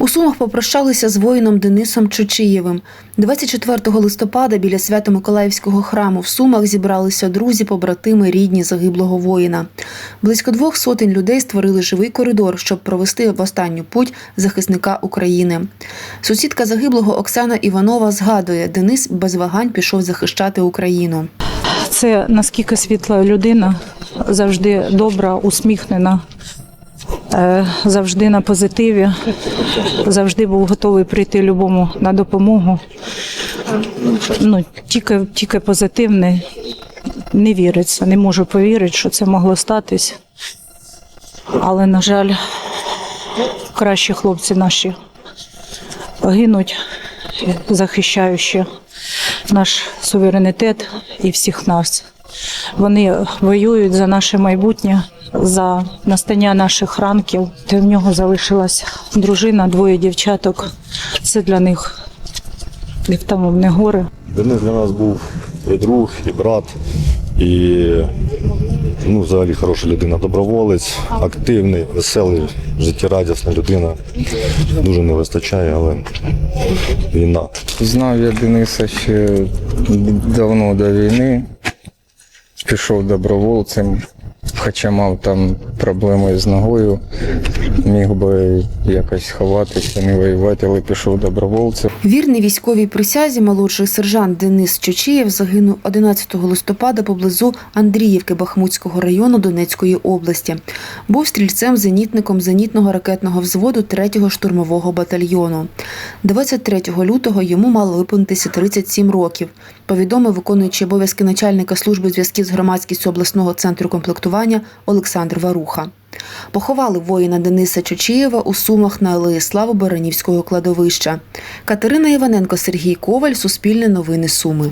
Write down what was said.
У Сумах попрощалися з воїном Денисом Чучиєвим. 24 листопада біля Свято-Миколаївського храму в Сумах зібралися друзі, побратими, рідні загиблого воїна. Близько двох сотень людей створили живий коридор, щоб провести в останню путь захисника України. Сусідка загиблого Оксана Іванова згадує, Денис без вагань пішов захищати Україну. Це наскільки світла людина, завжди добра, усміхнена, завжди на позитиві, завжди був готовий прийти любому на допомогу. Ну, тільки, тільки позитивне. Не віриться, не можу повірити, що це могло статись. Але, на жаль, кращі хлопці наші гинуть, захищаючи наш суверенітет і всіх нас. Вони воюють за наше майбутнє, за настання наших ранків. Та в нього залишилась дружина, двоє дівчаток. Це для них невтомовне горе. Денис для нас був і друг, і брат, і ну, взагалі хороша людина, доброволець, активний, веселий, життєрадісна людина. Дуже не вистачає, але війна. Знав я Дениса ще давно до війни. Пішов добровольцем, хоча мав там проблеми з ногою. Міг би якось ховатися, не воювати, але пішов добровольцем. Вірний військовій присязі молодший сержант Денис Чочієв загинув 11 листопада поблизу Андріївки Бахмутського району Донецької області. Був стрільцем-зенітником зенітного ракетного взводу 3-го штурмового батальйону. 23 лютого йому мало виповнитися 37 років. Повідомив виконуючий обов'язки начальника служби зв'язків з громадськістю обласного центру комплектування Олександр Варуха. Поховали воїна Дениса Чучієва у Сумах на алеї Слави Баранівського кладовища. Катерина Іваненко, Сергій Коваль, Суспільне новини Суми.